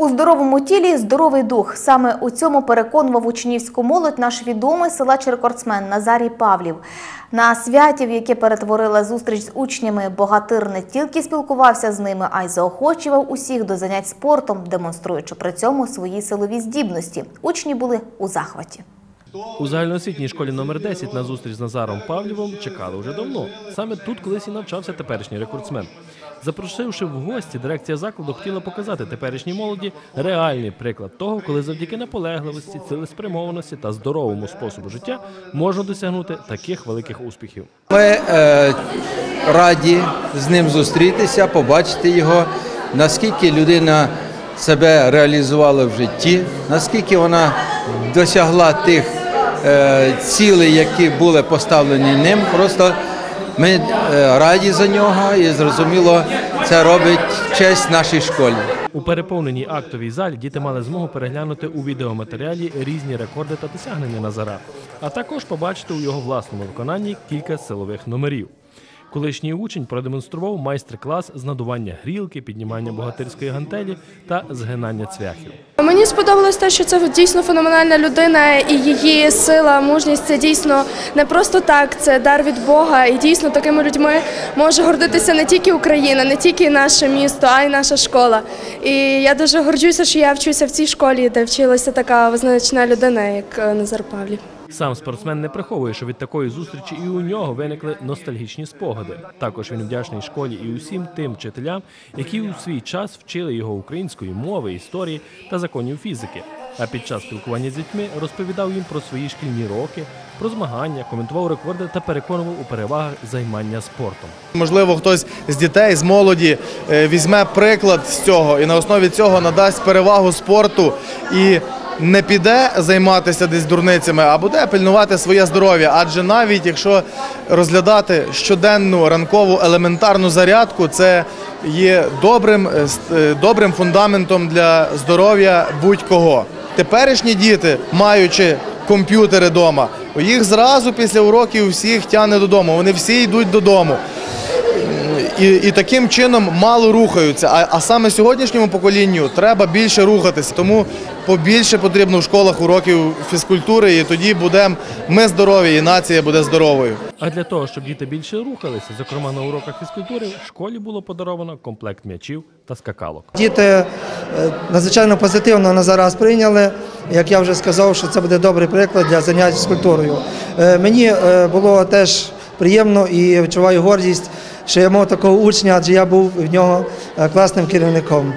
У здоровому тілі здоровий дух. Саме у цьому переконував учнівську молодь наш відомий села-рекордсмен Назарій Павлів. На святі, в яке перетворила зустріч з учнями, богатир не тільки спілкувався з ними, а й заохочував усіх до занять спортом, демонструючи при цьому свої силові здібності. Учні були у захваті. У загальноосвітній школі номер 10 на зустріч з Назаром Павлєвим чекали вже давно. Саме тут колись і навчався теперішній рекордсмен. Запросивши в гості, дирекція закладу хотіла показати теперішній молоді реальний приклад того, коли завдяки наполегливості, цілеспрямованості та здоровому способу життя можна досягнути таких великих успіхів. Ми е, раді з ним зустрітися, побачити його, наскільки людина себе реалізувала в житті, наскільки вона досягла тих е, цілей, які були поставлені ним. Просто ми е, раді за нього і зрозуміло, це робить честь нашій школі. У переповненій актовій залі діти мали змогу переглянути у відеоматеріалі різні рекорди та досягнення Назара, а також побачити у його власному виконанні кілька силових номерів. Колишній учень продемонстрував майстер-клас з надування грілки, піднімання богатирської гантелі та згинання цвяхів. Мені сподобалось те, що це дійсно феноменальна людина, і її сила, мужність це дійсно не просто так, це дар від Бога. І дійсно такими людьми може гордитися не тільки Україна, не тільки наше місто, а й наша школа. І я дуже горджуся, що я вчуся в цій школі, де вчилася така визначна людина, як е, Назар Павлів. Сам спортсмен не приховує, що від такої зустрічі і у нього виникли ностальгічні спогади. Також він вдячний школі і усім тим вчителям, які у свій час вчили його української мови, історії та законів фізики. А під час спілкування з дітьми розповідав їм про свої шкільні роки, про змагання, коментував рекорди та переконував у перевагах займання спортом. Можливо, хтось з дітей, з молоді е, візьме приклад з цього і на основі цього надасть перевагу спорту і не піде займатися десь дурницями, а буде пильнувати своє здоров'я. Адже навіть якщо розглядати щоденну ранкову елементарну зарядку, це є добрим, е, е, добрим фундаментом для здоров'я будь-кого. Теперішні діти, маючи комп'ютери вдома, їх зразу після уроків всіх тягне додому. Вони всі йдуть додому. І, і таким чином мало рухаються. А, а саме сьогоднішньому поколінню треба більше рухатися. Тому побільше потрібно в школах уроків фізкультури, і тоді будемо ми здорові, і нація буде здоровою. А для того, щоб діти більше рухалися, зокрема на уроках фізкультури, в школі було подаровано комплект м'ячів та скакалок. Діти е, надзвичайно позитивно на зараз прийняли. Як я вже сказав, що це буде добрий приклад для занять фізкультурою. Е, Мені е, було теж приємно і відчуваю гордість, що я мав такого учня, адже я був в нього е, класним керівником.